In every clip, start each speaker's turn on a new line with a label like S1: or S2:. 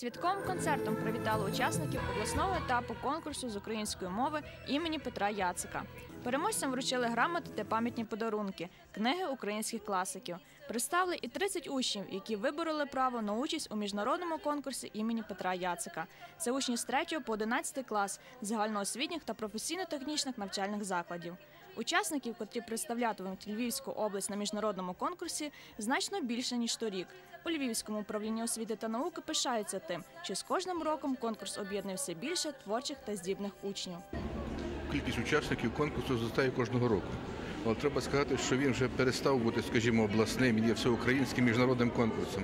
S1: Святковим концертом привітали учасників обласного етапу конкурсу з української мови імені Петра Яцика. Переможцям вручили грамоти та пам'ятні подарунки, книги українських класиків. Представили і 30 учнів, які вибороли право на участь у міжнародному конкурсі імені Петра Яцика. Це учні з 3 по 11 клас загальноосвітніх та професійно-технічних навчальних закладів. Учасників, котрі представлятимуть Львівську область на міжнародному конкурсі, значно більше ніж торік. У Львівському управлінні освіти та науки пишаються тим, що з кожним роком конкурс об'єднує все більше творчих та здібних учнів.
S2: Кількість учасників конкурсу зростає кожного року. Але треба сказати, що він вже перестав бути, скажімо, обласним, він є всеукраїнським міжнародним конкурсом.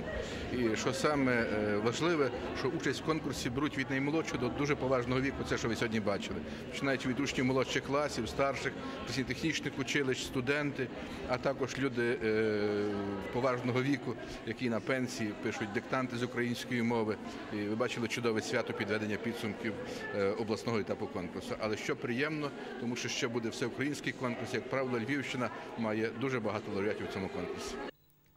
S2: І що саме е, важливе, що участь в конкурсі беруть від наймолодшого до дуже поважного віку, це що ви сьогодні бачили. Починаючи від учнів молодших класів, старших, технічних училищ, студенти, а також люди е, поважного віку, які на пенсії пишуть диктанти з української мови. І ви бачили чудове свято підведення підсумків е, обласного етапу конкурсу. Але що приємно, тому що ще буде всеукраїнський конкурс, як правило, Львівщина має дуже багато лауреатів в цьому конкурсі.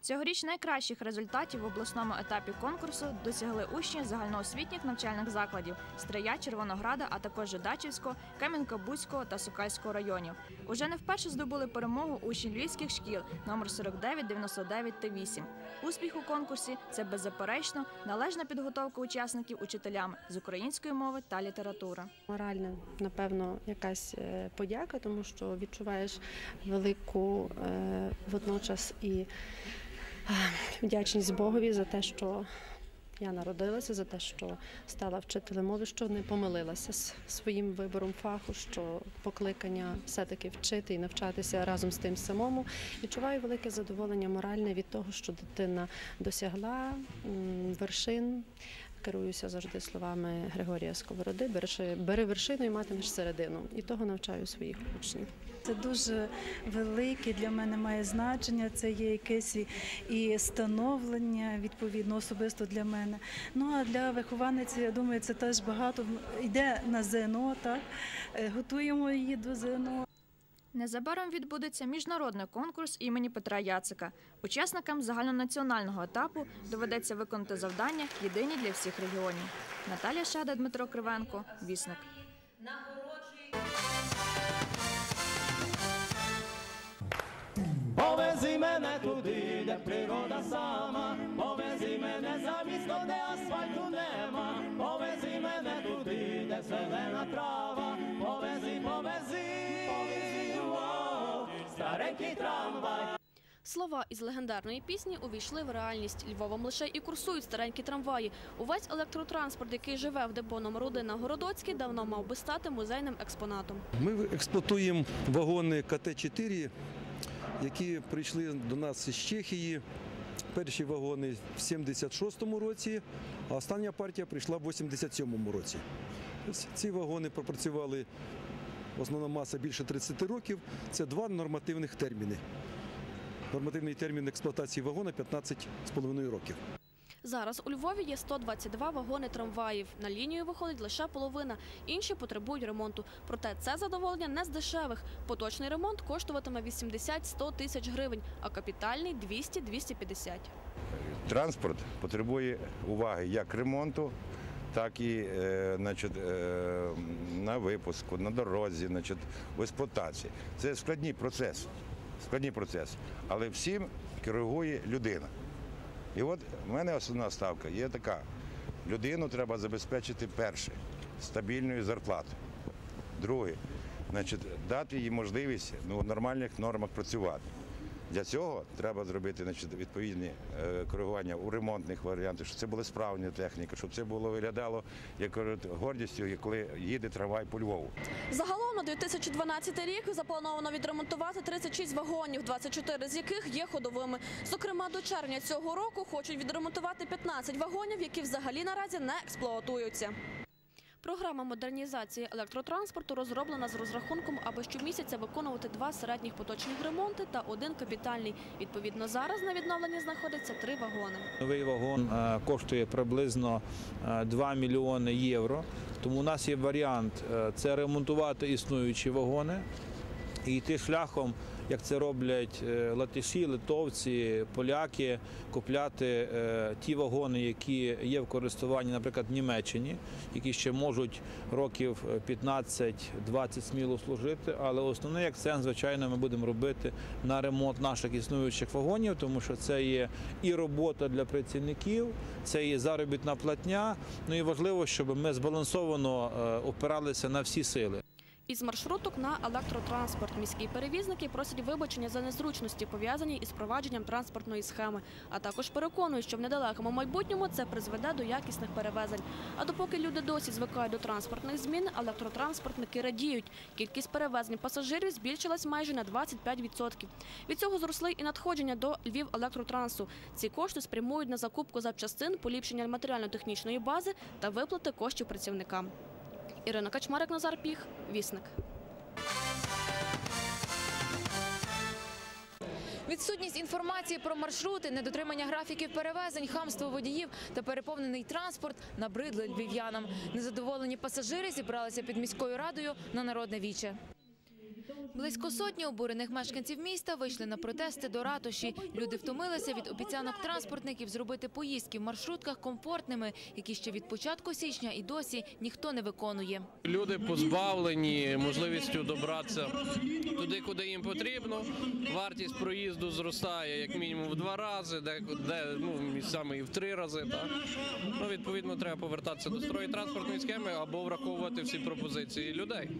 S1: Цьогоріч найкращих результатів в обласному етапі конкурсу досягли учні загальноосвітніх навчальних закладів Стрия, Червонограда, а також Жидачівського, Кам'янка-Бузького та Сукальського районів. Уже не вперше здобули перемогу учні львівських шкіл номер 49, 99 та 8. Успіх у конкурсі це беззаперечно належна підготовка учасників учителями з української мови та літератури.
S3: Моральна, напевно, якась е, подяка, тому що відчуваєш велику е, водночас і вдячність Богові за те, що я народилася, за те, що стала вчителем мови, що не помилилася з своїм вибором фаху, що покликання все-таки вчити і навчатися разом з тим самому. Відчуваю велике задоволення моральне від того, що дитина досягла вершин. Керуюся завжди словами Григорія Сковороди, «Бережи- бери вершину і матимеш середину. І того навчаю своїх учнів.
S4: Це дуже велике для мене має значення. Це є якесь і- і становлення відповідно особисто для мене. Ну а для вихованниці, я думаю, це теж багато йде на ЗНО. Так Е, готуємо її до ЗНО.
S1: Незабаром відбудеться міжнародний конкурс імені Петра Яцика. Учасникам загальнонаціонального етапу доведеться виконати завдання єдині для всіх регіонів. Наталія Шада, Дмитро Кривенко, Вісник.
S5: Повези мене туди, де природа сама, повези мене за місто, де асфальту нема, повези мене туди, де зелена трава, повези, повези, старенький трамвай.
S6: Слова із легендарної пісні увійшли в реальність. Львовом лише і курсують старенькі трамваї. Увесь електротранспорт, який живе в депо номер 1 на Городоцькій, давно мав би стати музейним експонатом.
S7: Ми експлуатуємо вагони КТ-4, які прийшли до нас з Чехії. Перші вагони в 76-му році, а остання партія прийшла в 87-му році. Ось Ці вагони пропрацювали основна маса більше 30 років. Це два нормативних терміни. Нормативний термін експлуатації вагона 15,5 років.
S6: Зараз у Львові є 122 вагони трамваїв. На лінію виходить лише половина. Інші потребують ремонту. Проте це задоволення не з дешевих. Поточний ремонт коштуватиме 80-100 тисяч гривень, а капітальний 200-250.
S8: Транспорт потребує уваги як ремонту, так і е, значить, е, на випуску, на дорозі, значить, в експлуатації. Це складний процес, складний процес, але всім керує людина. І от в мене основна ставка є така: людину треба забезпечити перше стабільною зарплатою. Друге, значить, дати їй можливість ну, в нормальних нормах працювати. Для цього треба зробити значить, відповідні е, коригування у ремонтних варіантах, щоб це була справні техніка, щоб це було виглядало як гордістю, коли їде трамвай по Львову.
S6: Загалом на 2012 рік заплановано відремонтувати 36 вагонів, 24 з яких є ходовими. Зокрема, до червня цього року хочуть відремонтувати 15 вагонів, які взагалі наразі не експлуатуються. Програма модернізації електротранспорту розроблена з розрахунком, аби щомісяця виконувати два середніх поточних ремонти та один капітальний. Відповідно, зараз на відновленні знаходиться три вагони.
S9: Новий вагон е, коштує приблизно е, 2 мільйони євро. Тому у нас є варіант е, це ремонтувати існуючі вагони і йти шляхом як це роблять е, латиші, литовці, поляки, купляти е, ті вагони, які є в користуванні, наприклад, в Німеччині, які ще можуть років 15-20 сміло служити. Але основний акцент, звичайно, ми будемо робити на ремонт наших існуючих вагонів, тому що це є і робота для працівників, це є заробітна платня. Ну і важливо, щоб ми збалансовано е, опиралися на всі сили.
S6: Із маршруток на електротранспорт міські перевізники просять вибачення за незручності, пов'язані із провадженням транспортної схеми. А також переконують, що в недалекому майбутньому це призведе до якісних перевезень. А допоки люди досі звикають до транспортних змін, електротранспортники радіють. Кількість перевезень пасажирів збільшилась майже на 25%. Від цього зросли і надходження до Львів електротрансу. Ці кошти спрямують на закупку запчастин, поліпшення матеріально-технічної бази та виплати коштів працівникам. Ірина Качмарик, Назар Піх, Вісник.
S10: Відсутність інформації про маршрути, недотримання графіків перевезень, хамство водіїв та переповнений транспорт набридли львів'янам. Незадоволені пасажири зібралися під міською радою на народне віче. Близько сотні обурених мешканців міста вийшли на протести до ратуші. Люди втомилися від обіцянок транспортників зробити поїздки в маршрутках комфортними, які ще від початку січня і досі ніхто не виконує.
S5: Люди позбавлені можливістю добратися туди, куди їм потрібно. Вартість проїзду зростає як мінімум в два рази, де, де ну, місцями і в три рази. Ну, відповідно, треба повертатися до строї транспортної схеми або враховувати всі пропозиції людей.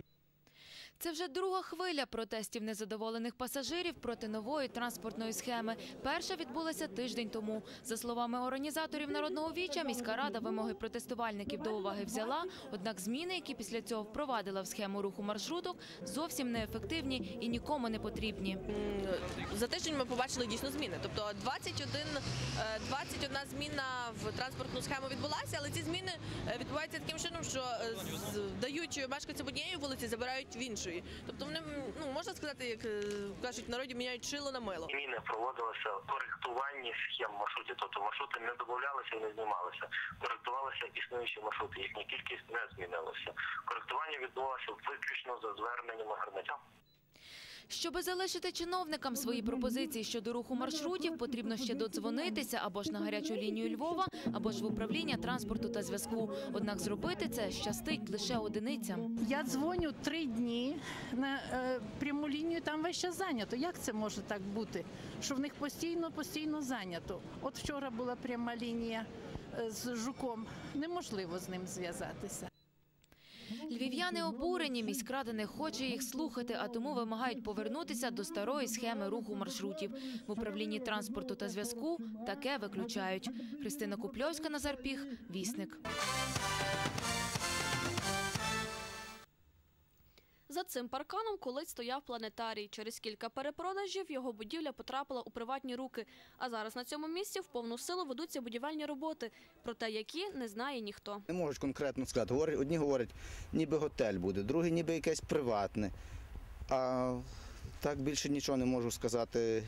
S10: Це вже друга хвиля протестів незадоволених пасажирів проти нової транспортної схеми. Перша відбулася тиждень тому. За словами організаторів народного віча, міська рада вимоги протестувальників до уваги взяла. Однак зміни, які після цього впровадила в схему руху маршруток, зовсім неефективні і нікому не потрібні.
S6: За тиждень ми побачили дійсно зміни. Тобто 21, е, 21 зміна в транспортну схему відбулася, але ці зміни е, відбуваються таким чином, що е, дають мешканцям однієї вулиці, забирають в іншої. Тобто вони ну можна сказати, як е, кажуть в народі, міняють шило на мило.
S11: Зміни проводилися коректування схем маршрутів, тобто маршрути не додавалися і не знімалися. Коректувалися існуючі маршрути, їхня кількість не змінилася. Коректування відбувалося виключно за зверненнями громадян.
S10: Щоби залишити чиновникам свої пропозиції щодо руху маршрутів, потрібно ще додзвонитися або ж на гарячу лінію Львова, або ж в управління транспорту та зв'язку. Однак зробити це щастить лише одиницям.
S4: Я дзвоню три дні на е, пряму лінію, там весь час зайнято. Як це може так бути? Що в них постійно, постійно зайнято. От вчора була пряма лінія е, з жуком. Неможливо з ним зв'язатися.
S10: Львів'яни обурені, міськрада не хоче їх слухати, а тому вимагають повернутися до старої схеми руху маршрутів. В управлінні транспорту та зв'язку таке виключають. Христина Купльовська, Назар Піх, Вісник.
S6: За цим парканом колись стояв планетарій. Через кілька перепродажів його будівля потрапила у приватні руки. А зараз на цьому місці в повну силу ведуться будівельні роботи, про те, які не знає ніхто.
S12: Не можуть конкретно сказати. Говорять- Одні говорять, ніби готель буде, другі ніби якесь приватне. А так більше нічого не можу сказати,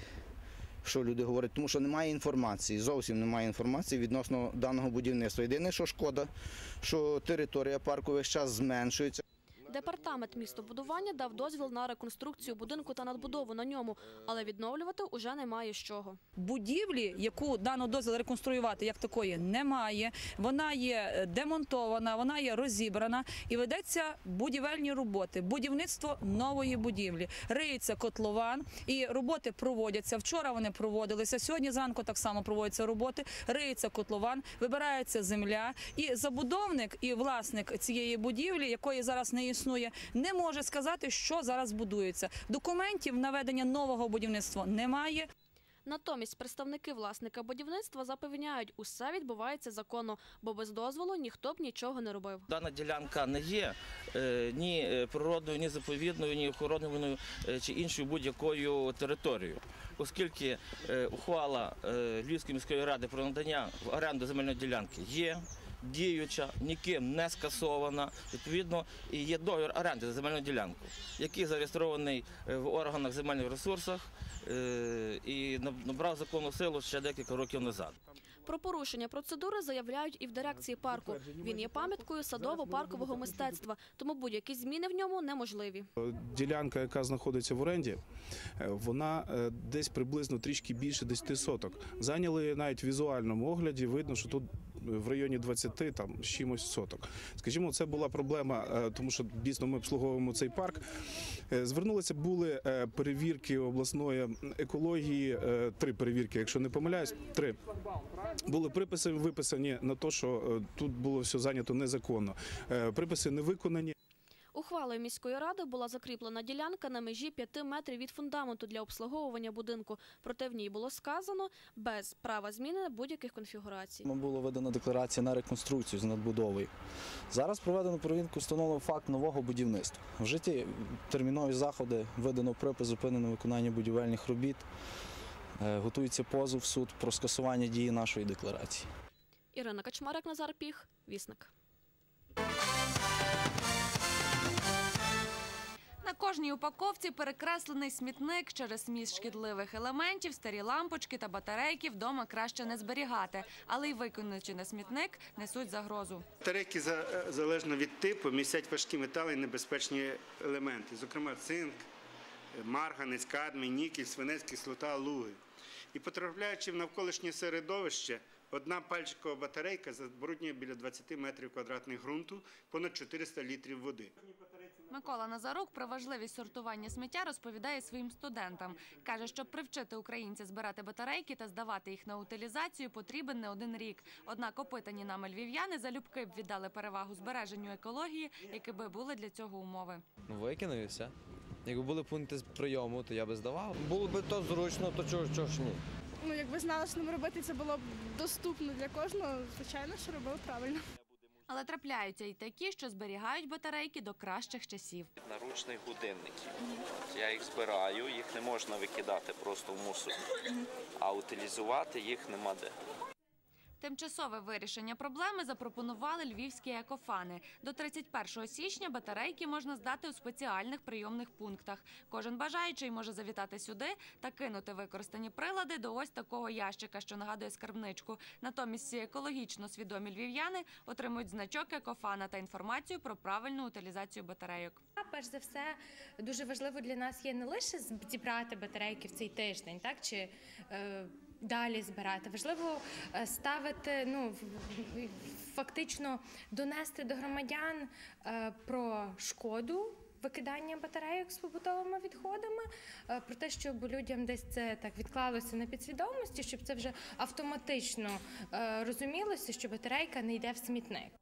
S12: що люди говорять, тому що немає інформації, зовсім немає інформації відносно даного будівництва. Єдине, що шкода, що територія парку весь час зменшується.
S6: Департамент містобудування дав дозвіл на реконструкцію будинку та надбудову на ньому, але відновлювати уже немає з чого.
S13: будівлі, яку дано дозвіл реконструювати, як такої немає. Вона є демонтована, вона є розібрана і ведеться будівельні роботи, будівництво нової будівлі. Риється котлован і роботи проводяться. Вчора вони проводилися. Сьогодні зранку так само проводяться роботи. Риється котлован, вибирається земля, і забудовник і власник цієї будівлі, якої зараз не існує, не може сказати, що зараз будується. Документів на ведення нового будівництва немає.
S6: Натомість представники власника будівництва запевняють, усе відбувається законно, бо без дозволу ніхто б нічого не робив.
S14: Дана ділянка не є е, ні е, природною, ні заповідною, ні охоронною е, чи іншою будь-якою територією, оскільки ухвала Львівської міської ради про надання в оренду земельної ділянки є. Діюча, ніким не скасована. Відповідно, і є договір оренди за земельну ділянку, який зареєстрований е, в органах земельних ресурсах е, і набрав законну силу ще декілька років назад.
S6: Про порушення процедури заявляють і в дирекції парку. Він є пам'яткою садово-паркового мистецтва, тому будь-які зміни в ньому неможливі.
S15: Ділянка, яка знаходиться в оренді, е, вона десь приблизно трішки більше 10 соток. Зайняли навіть в візуальному огляді. Видно, що тут в районі 20 там з чимось соток. Скажімо, це була проблема, е, тому що дійсно ми обслуговуємо цей парк. Е, Звернулися були е, перевірки обласної екології. Три перевірки, якщо не помиляюсь, три були приписи виписані на те, що тут було все зайнято незаконно. Приписи не виконані.
S6: Ухвалою міської ради була закріплена ділянка на межі 5 метрів від фундаменту для обслуговування будинку. Проте в ній було сказано без права зміни будь-яких конфігурацій.
S16: Нам було видано декларація на реконструкцію з надбудовою. Зараз проведено провінку, встановлено факт нового будівництва. В житті термінові заходи, видано припис, зупинено виконання будівельних робіт. Е, Готується позов в суд про скасування дії нашої декларації.
S6: Ірина Качмарик, Назар Піх, Вісник.
S17: На кожній упаковці перекреслений смітник через зміст шкідливих елементів, старі лампочки та батарейки вдома краще не зберігати, але й викинучи на смітник несуть загрозу.
S4: Батарейки за- залежно від типу містять важкі метали і небезпечні елементи, зокрема цинк, марганець, кадмій, нікель, свинець, кислота, луги. І потрапляючи в навколишнє середовище, одна пальчикова батарейка забруднює біля 20 метрів квадратних ґрунту, понад 400 літрів води.
S17: Микола Назарук про важливість сортування сміття розповідає своїм студентам. Каже, щоб привчити українця збирати батарейки та здавати їх на утилізацію, потрібен не один рік. Однак опитані нами львів'яни залюбки б віддали перевагу збереженню екології, які би були для цього умови.
S18: Ну, викинув і все. Якби були пункти з прийому, то я би здавав. Було б то зручно, то чого, чого ж ні?
S19: Ну, якби знали, що ним робити, це було б доступно для кожного. Звичайно, що робили правильно.
S17: Але трапляються й такі, що зберігають батарейки до кращих часів.
S20: наручних годинників. Я їх збираю, їх не можна викидати просто в мусор, а утилізувати їх нема де.
S17: Тимчасове вирішення проблеми запропонували львівські екофани. До 31 січня батарейки можна здати у спеціальних прийомних пунктах. Кожен бажаючий може завітати сюди та кинути використані прилади до ось такого ящика, що нагадує скарбничку. Натомість ці екологічно свідомі львів'яни отримують значок екофана та інформацію про правильну утилізацію батарейок.
S21: Перш за все, дуже важливо для нас є не лише зібрати батарейки в цей тиждень, так чи е, далі збирати. Важливо е, ставити, ну фактично донести до громадян е, про шкоду. Викидання батарейок з побутовими відходами, е, про те, щоб людям десь це так відклалося на підсвідомості, щоб це вже автоматично розумілося, що батарейка не йде в смітник.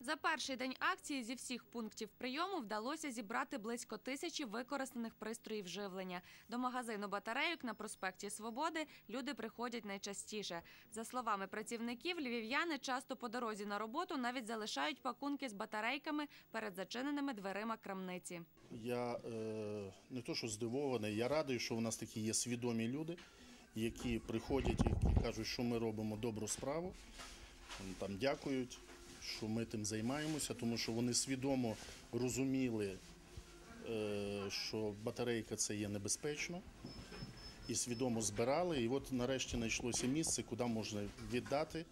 S17: За перший день акції зі всіх пунктів прийому вдалося зібрати близько тисячі використаних пристроїв живлення. До магазину батарейок на проспекті Свободи люди приходять найчастіше. За словами працівників, львів'яни часто по дорозі на роботу навіть залишають пакунки з батарейками перед зачиненими дверима крамниці.
S22: Я е, не то, що здивований, я радий, що у нас такі є свідомі люди, які приходять і кажуть, що ми робимо добру справу. Там дякують, що ми тим займаємося, тому що вони свідомо розуміли, е, що батарейка це є небезпечно. І свідомо збирали, і от нарешті знайшлося місце, куди можна віддати.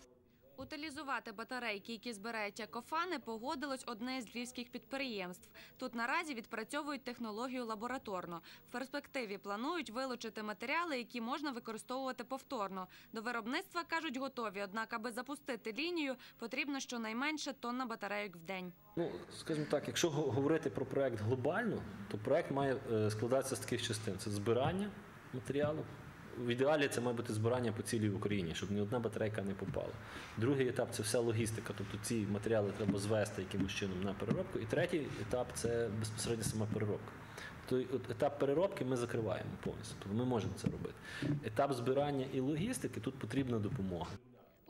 S17: Утилізувати батарейки, які збирають екофани, погодилось одне з львівських підприємств. Тут наразі відпрацьовують технологію лабораторно. В перспективі планують вилучити матеріали, які можна використовувати повторно. До виробництва кажуть готові. Однак, аби запустити лінію, потрібно щонайменше тонна батарейок в день.
S23: Ну, скажімо так, якщо го- говорити про проект глобально, то проект має е, складатися з таких частин: це збирання матеріалу. В ідеалі це має бути збирання по цілій Україні, щоб ні одна батарейка не попала. Другий етап це вся логістика, тобто ці матеріали треба звести якимось чином на переробку. І третій етап це безпосередньо сама переробка. Той етап переробки ми закриваємо повністю, тобто ми можемо це робити. Етап збирання і логістики тут потрібна допомога.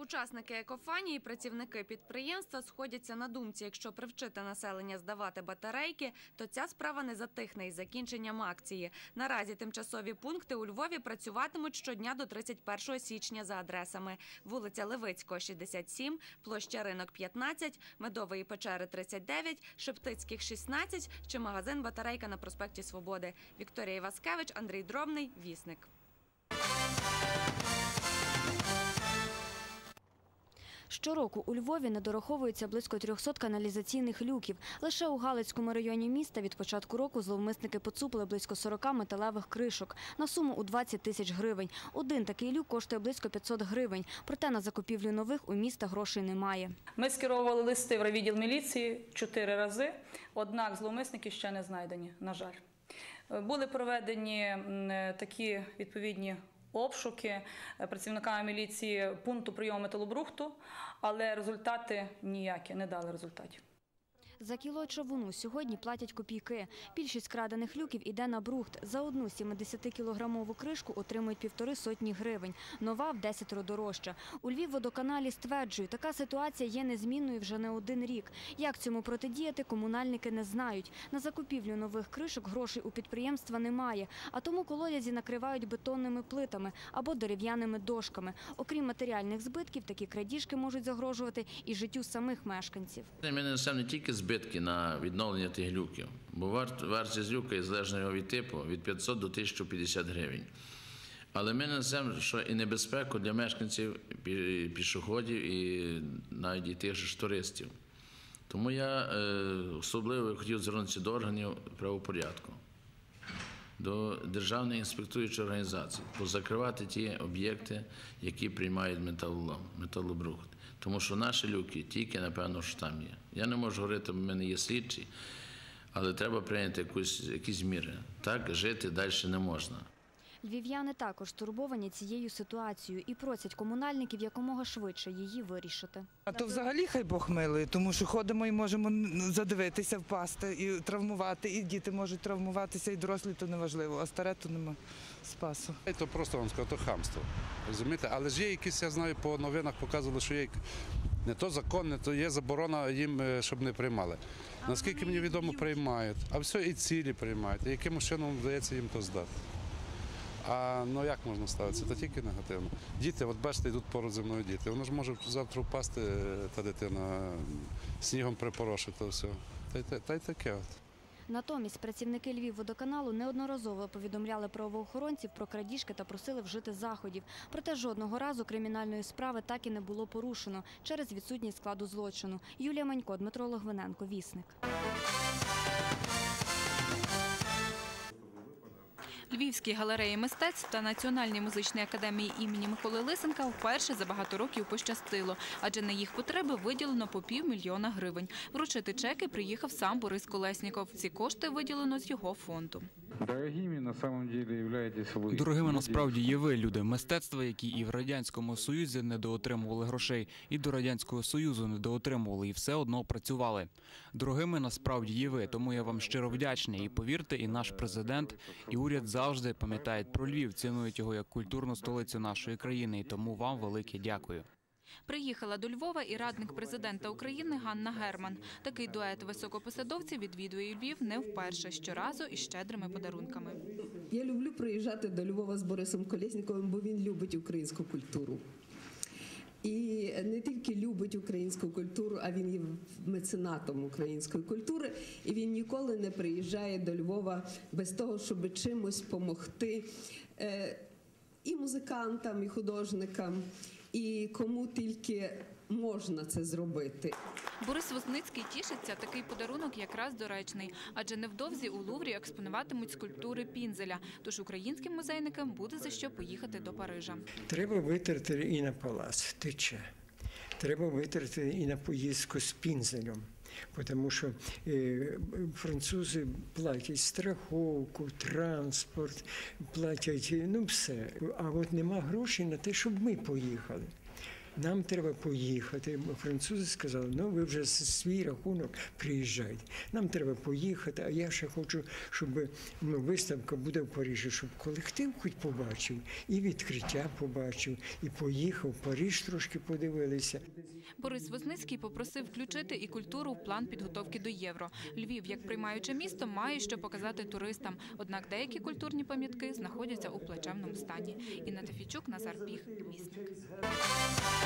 S17: Учасники екофанії, працівники підприємства сходяться на думці, якщо привчити населення здавати батарейки, то ця справа не затихне із закінченням акції. Наразі тимчасові пункти у Львові працюватимуть щодня до 31 січня за адресами: вулиця Левицького, 67, площа Ринок 15, Медової печери 39, Шептицьких 16 чи магазин Батарейка на проспекті Свободи. Вікторія Іваскевич, Андрій Дробний, Вісник.
S24: Щороку у Львові не дораховується близько 300 каналізаційних люків. Лише у Галицькому районі міста від початку року зловмисники поцупили близько 40 металевих кришок на суму у 20 тисяч гривень. Один такий люк коштує близько 500 гривень. Проте на закупівлю нових у міста грошей немає.
S13: Ми скеровували листи в райвідділ міліції чотири рази, однак зловмисники ще не знайдені, на жаль. Були проведені е, такі відповідні обшуки працівника працівниками міліції пункту прийому металобрухту, але результати ніякі, не дали результатів.
S24: За кіло човуну сьогодні платять копійки. Більшість крадених люків іде на брухт. За одну 70-кілограмову кришку отримують півтори сотні гривень. Нова в десятеро дорожча. У Львівводоканалі стверджують, така ситуація є незмінною вже не один рік. Як цьому протидіяти, комунальники не знають. На закупівлю нових кришок грошей у підприємства немає, а тому колодязі накривають бетонними плитами або дерев'яними дошками. Окрім матеріальних збитків, такі крадіжки можуть загрожувати і життю самих мешканців.
S5: Ми несемо не тільки збитки на відновлення тих люків, бо вартість люка залежно його від типу від 500 до 1050 гривень. Але ми несемо що і небезпеку для мешканців, пі- пішоходів і навіть і тих ж туристів. Тому я е, особливо хотів звернутися до органів правопорядку, до Державної інспектуючої організації, позакривати ті об'єкти, які приймають металолом, металобрухт. Тому що наші люки тільки, напевно, що там є. Я не можу говорити, бо в мене є слідчі, але треба прийняти якусь, якісь міри. Так жити далі не можна.
S24: Львів'яни також турбовані цією ситуацією і просять комунальників якомога швидше її вирішити.
S25: А то взагалі хай Бог милує, тому що ходимо і можемо задивитися, впасти і травмувати, і діти можуть травмуватися, і дорослі то неважливо, а старе то нема спасу.
S26: То просто вам скажу, то хамство. Розумієте? Але ж є якісь, я знаю, по новинах показували, що є не то закон, не то є заборона їм, е, щоб не приймали. Наскільки мені відомо, приймають. А все і цілі приймають. І яким чином вдається їм то здати. А ну як можна ставитися? Та тільки негативно. Діти, от бачите, йдуть поруч зі мною діти. Воно ж може завтра впасти, е, та дитина, снігом припорошить, то все. Та й, та, та й таке. От.
S24: Натомість працівники Львівводоканалу неодноразово повідомляли правоохоронців про крадіжки та просили вжити заходів. Проте жодного разу кримінальної справи так і не було порушено через відсутність складу злочину. Юлія Манько, Дмитро Логвиненко, Вісник.
S27: Львівській галереї мистецтв та Національній музичній академії імені Миколи Лисенка вперше за багато років пощастило, адже на їх потреби виділено по півмільйона гривень. Вручити чеки приїхав сам Борис Колесніков. Ці кошти виділено з його фонду.
S28: Дорогими на самом деле.
S29: Дорогими насправді є ви, люди мистецтва, які і в радянському союзі недоотримували грошей, і до радянського союзу недоотримували, і все одно працювали. Дорогими насправді є ви, тому я вам щиро вдячний. І повірте, і наш президент, і уряд завжди пам'ятають про Львів, цінують його як культурну столицю нашої країни. І тому вам велике дякую.
S27: Приїхала до Львова і радник президента України Ганна Герман. Такий дует високопосадовців відвідує Львів не вперше, щоразу із щедрими подарунками.
S30: Я люблю приїжджати до Львова з Борисом Колєсніковим, бо він любить українську культуру. І не тільки любить українську культуру, а він є меценатом української культури. І він ніколи не приїжджає до Львова без того, щоб чимось допомогти е, і музикантам, і художникам, і кому тільки можна це зробити.
S27: Борис Возницький тішиться, такий подарунок якраз доречний, адже невдовзі у Луврі експонуватимуть скульптури Пінзеля. Тож українським музейникам буде за що поїхати до Парижа.
S31: Треба витрати і на палац тече. Треба витрати і на поїздку з пінзелем. Тому що е, французи платять страховку, транспорт, платять ну все. А от нема грошей на те, щоб ми поїхали. Нам треба поїхати. Французи сказали, ну ви вже свій рахунок приїжджайте. Нам треба поїхати, а я ще хочу, щоб ну, виставка буде в Парижі, щоб колектив хоч побачив, і відкриття побачив, і поїхав. Париж трошки подивилися.
S27: Борис Возницький попросив включити і культуру в план підготовки до євро. Львів, як приймаюче місто, має що показати туристам. Однак деякі культурні пам'ятки знаходяться у плачевному стані. Інна Тефічук, Назар Біг, Вісник.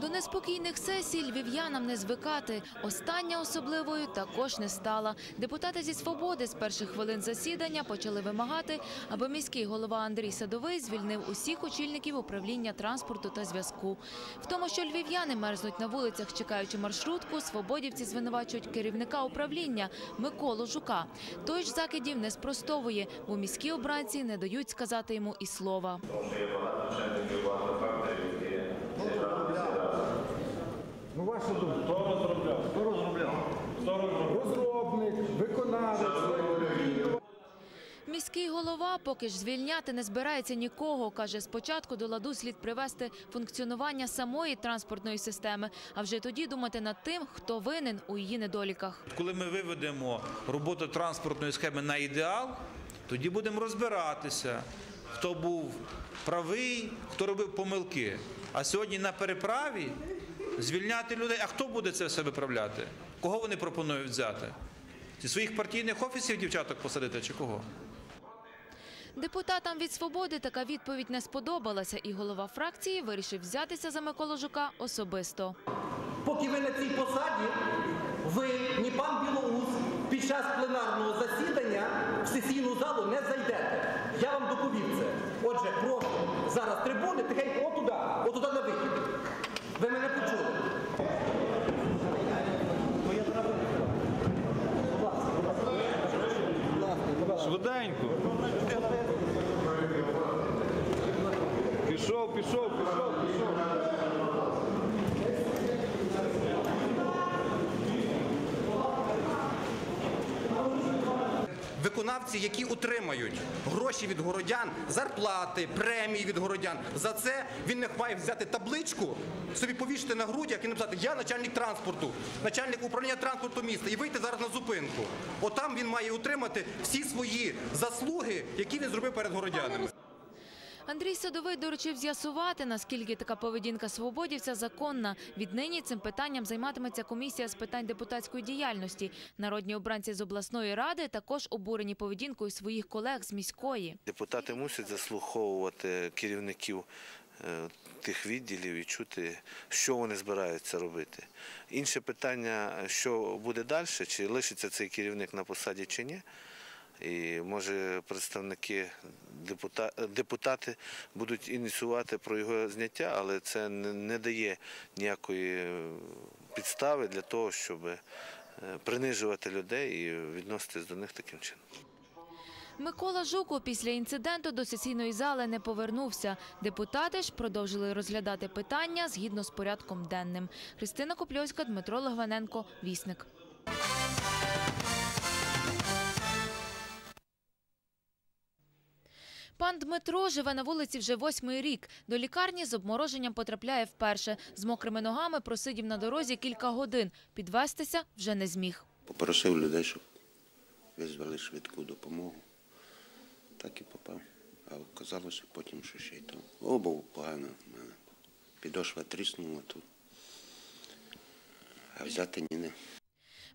S10: До неспокійних сесій львів'янам не звикати. Остання особливою також не стала. Депутати зі свободи з перших хвилин засідання почали вимагати, аби міський голова Андрій Садовий звільнив усіх очільників управління транспорту та зв'язку. В тому, що львів'яни мерзнуть на вулицях, чекаючи маршрутку, свободівці звинувачують керівника управління Миколу Жука. Той ж закидів не спростовує, бо міські обранці не дають сказати йому і слова.
S32: Ваша думка. Хто розробляв? Хто розробляв? Хто розробляв? Розробник, виконавець.
S10: Міський голова поки ж звільняти не збирається нікого. Каже, спочатку до ладу слід привести функціонування самої транспортної системи, а вже тоді думати над тим, хто винен у її недоліках.
S33: Коли ми виведемо роботу транспортної схеми на ідеал, тоді будемо розбиратися, хто був правий, хто робив помилки. А сьогодні на переправі звільняти людей. А хто буде це все виправляти? Кого вони пропонують взяти? Зі своїх партійних офісів дівчаток посадити чи кого?
S10: Депутатам від свободи така відповідь не сподобалася, і голова фракції вирішив взятися за Миколу Жука особисто.
S34: Поки ви на цій посаді, ви, ні пан Білоус, під час пленарного засідання в сесійну залу не зайдете. Я вам доповів це. Отже, прошу зараз трибуни, тихенько отуди, отуди на
S32: Danco. Pisou, pisou, pisou, pisou.
S34: Виконавці, які отримають гроші від городян, зарплати, премії від городян. За це він не має взяти табличку, собі повісити на грудях і написати Я начальник транспорту, начальник управління транспорту міста і вийти зараз на зупинку. Отам він має отримати всі свої заслуги, які він зробив перед городянами.
S10: Андрій Садовий доручив з'ясувати, наскільки така поведінка свободівця законна. Віднині цим питанням займатиметься комісія з питань депутатської діяльності. Народні обранці з обласної ради також обурені поведінкою своїх колег з міської.
S35: Депутати мусять заслуховувати керівників е, тих відділів і чути, що вони збираються робити. Інше питання, що буде далі, чи лишиться цей керівник на посаді чи ні. І може представники депутати будуть ініціювати про його зняття, але це не, дає ніякої підстави для того, щоб е, принижувати людей і відноситись до них таким чином.
S10: Микола Жуко після інциденту до сесійної зали не повернувся. Депутати ж продовжили розглядати питання згідно з порядком денним. Христина Копльовська, Дмитро Логвиненко, Вісник. Пан Дмитро живе на вулиці вже восьмий рік. До лікарні з обмороженням потрапляє вперше. З мокрими ногами просидів на дорозі кілька годин. Підвестися вже не зміг.
S36: Попросив людей, щоб визвали швидку допомогу. Так і попав. А оказалося потім, що ще й там. Обув погано. Підошва тріснула тут. А взяти ні не.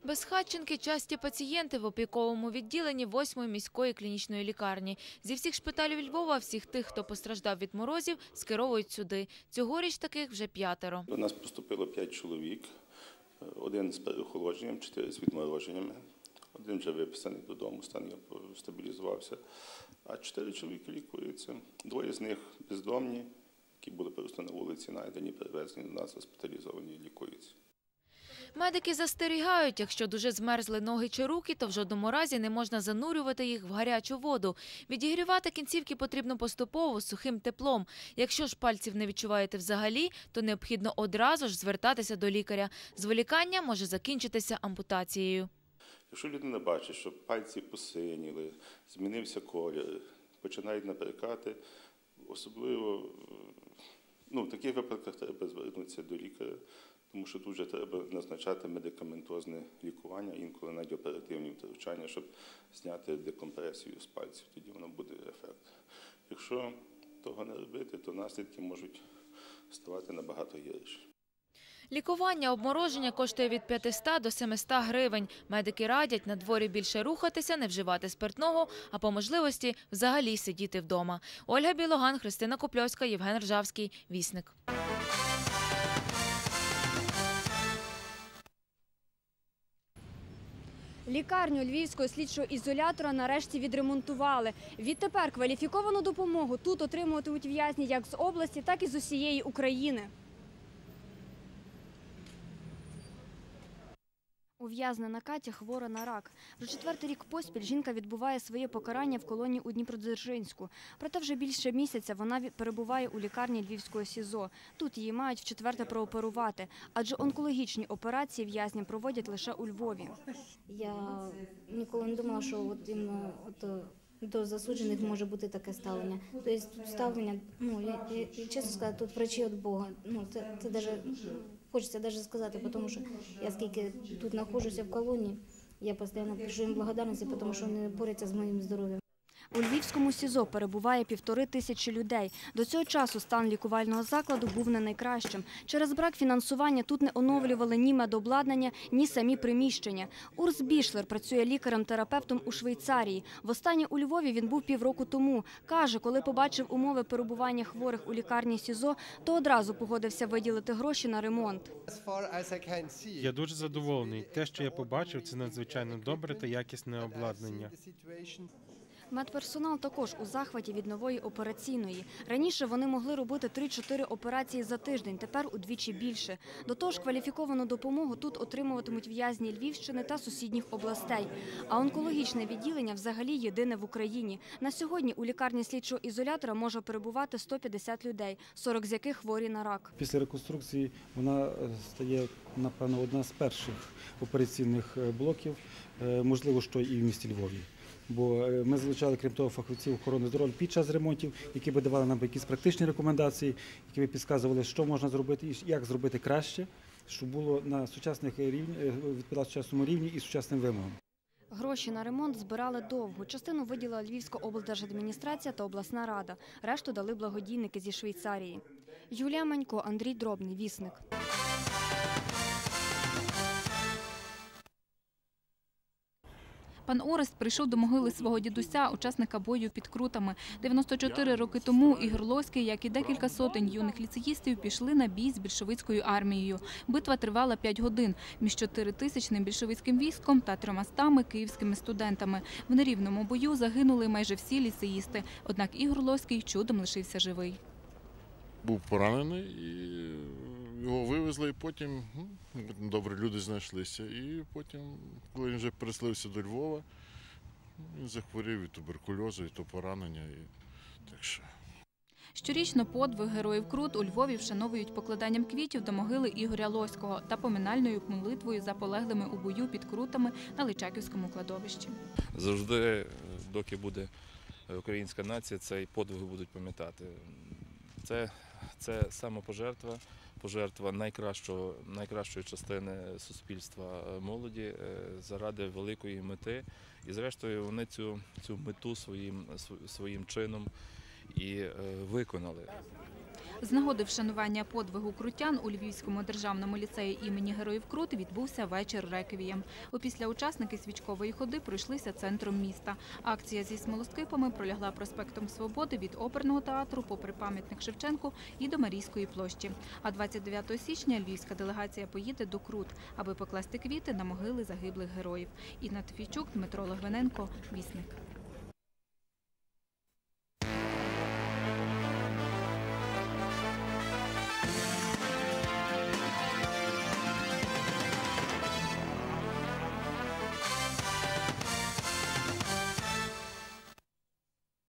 S10: Безхатченки – часті пацієнти в опіковому відділенні 8-ї міської клінічної лікарні. Зі всіх шпиталів Львова всіх тих, хто постраждав від морозів, скеровують сюди. Цьогоріч таких вже п'ятеро.
S37: До нас поступило 5 чоловік, один з переохолодженням, чотири з відмороженнями. Один вже виписаний додому, стан стабілізувався. А чотири чоловіки лікуються. Двоє з них бездомні, які були просто на вулиці, знайдені, перевезені до нас, госпіталізовані, лікуються.
S10: Медики застерігають, якщо дуже змерзли ноги чи руки, то в жодному разі не можна занурювати їх в гарячу воду. Відігрівати кінцівки потрібно поступово, сухим теплом. Якщо ж пальців не відчуваєте взагалі, то необхідно одразу ж звертатися до лікаря. Зволікання може закінчитися ампутацією.
S37: Якщо людина бачить, що пальці посиніли, змінився колір, починають наперекати, особливо ну, в таких випадках треба звернутися до лікаря, тому що тут вже треба назначати медикаментозне лікування, інколи навіть оперативні втручання, щоб зняти декомпресію з пальців, тоді воно буде ефект. Якщо того не робити, то наслідки можуть ставати набагато гірші.
S10: Лікування обмороження коштує від 500 до 700 гривень. Медики радять на дворі більше рухатися, не вживати спиртного, а по можливості взагалі сидіти вдома. Ольга Білоган, Христина Копльовська, Євген Ржавський, Вісник.
S24: Лікарню львівського слідчого ізолятора нарешті відремонтували. Відтепер кваліфіковану допомогу тут отримуватимуть в'язні як з області, так і з усієї України. Ув'язнена Катя хвора на рак. Вже четвертий рік поспіль жінка відбуває своє покарання в колонії у Дніпродзержинську. Проте вже більше місяця вона перебуває у лікарні Львівського СІЗО. Тут її мають вчетверте прооперувати, адже онкологічні операції в'язням проводять лише у Львові.
S38: Я ніколи не думала, що от от, до засуджених може бути таке ставлення. Тобто тут ставлення, ну я, я, чесно сказати, тут врачі від Бога. Ну це, це даже хочеться даже сказати, тому що я скільки тут знаходжуся в колонії, я постійно пишу їм благодарності, тому що вони борються з моїм здоров'ям.
S24: У Львівському СІЗО перебуває півтори тисячі людей. До цього часу стан лікувального закладу був не найкращим. Через брак фінансування тут не оновлювали ні медобладнання, ні самі приміщення. Урс Бішлер працює лікарем-терапевтом у Швейцарії. Востаннє у Львові він був півроку тому. Каже, коли побачив умови перебування хворих у лікарні СІЗО, то одразу погодився виділити гроші на ремонт.
S39: Я дуже задоволений. Те, що я побачив, це надзвичайно добре та якісне обладнання.
S24: Медперсонал також у захваті від нової операційної. Раніше вони могли робити 3-4 операції за тиждень, тепер удвічі більше. До того ж, кваліфіковану допомогу тут отримуватимуть в'язні Львівщини та сусідніх областей. А онкологічне відділення взагалі єдине в Україні. На сьогодні у лікарні слідчого ізолятора може перебувати 150 людей, 40 з яких хворі на рак.
S40: Після реконструкції вона е, стає, напевно, одна з перших операційних е, блоків, е, можливо, що і в місті Львові. Бо е, ми залучали, крім того, фахівців охорони здоров'я під час ремонтів, які би давали нам якісь практичні рекомендації, які би підказували, що можна зробити і як зробити краще, щоб було на сучасних рівні, е, відповідало сучасному рівні і сучасним вимогам.
S24: Гроші на ремонт збирали довго. Частину виділила Львівська облдержадміністрація та обласна рада. Решту дали благодійники зі Швейцарії. Юлія Манько, Андрій Дробний, Вісник.
S27: Пан Орест прийшов до могили свого дідуся, учасника бою під крутами. 94 роки тому Ігор Лоський, як і декілька сотень юних ліцеїстів, пішли на бій з більшовицькою армією. Битва тривала 5 годин між 4-тисячним більшовицьким військом та 300 київськими студентами. В нерівному бою загинули майже всі ліцеїсти. Однак Ігор Лоський чудом лишився живий.
S41: був поранений, і його вивезли, і потім ну, добре люди знайшлися. І потім, коли він вже переселився до Львова, він захворів від туберкульозу, і то поранення. І... Так що
S27: Щорічно подвиг героїв Крут у Львові вшановують покладанням квітів до могили Ігоря Лоського та поминальною молитвою за полеглими у бою під крутами на Личаківському кладовищі.
S42: завжди, е, доки буде українська нація, цей подвиг будуть пам'ятати. Це, це самопожертва, пожертва найкращого, найкращої частини суспільства е, молоді е, заради великої мети. І зрештою вони цю, цю мету своїм, св- своїм чином і е, виконали.
S27: З нагоди вшанування подвигу крутян у Львівському державному ліцеї імені Героїв Крут відбувся вечір реквієм. Опісля учасники свічкової ходи пройшлися центром міста. Акція зі смолоскипами пролягла проспектом Свободи від оперного театру попри пам'ятник Шевченку і до Марійської площі. А 29 січня львівська делегація поїде до Крут, аби покласти квіти на могили загиблих героїв. Інна Тфійчук, Дмитро Логвиненко, Вісник.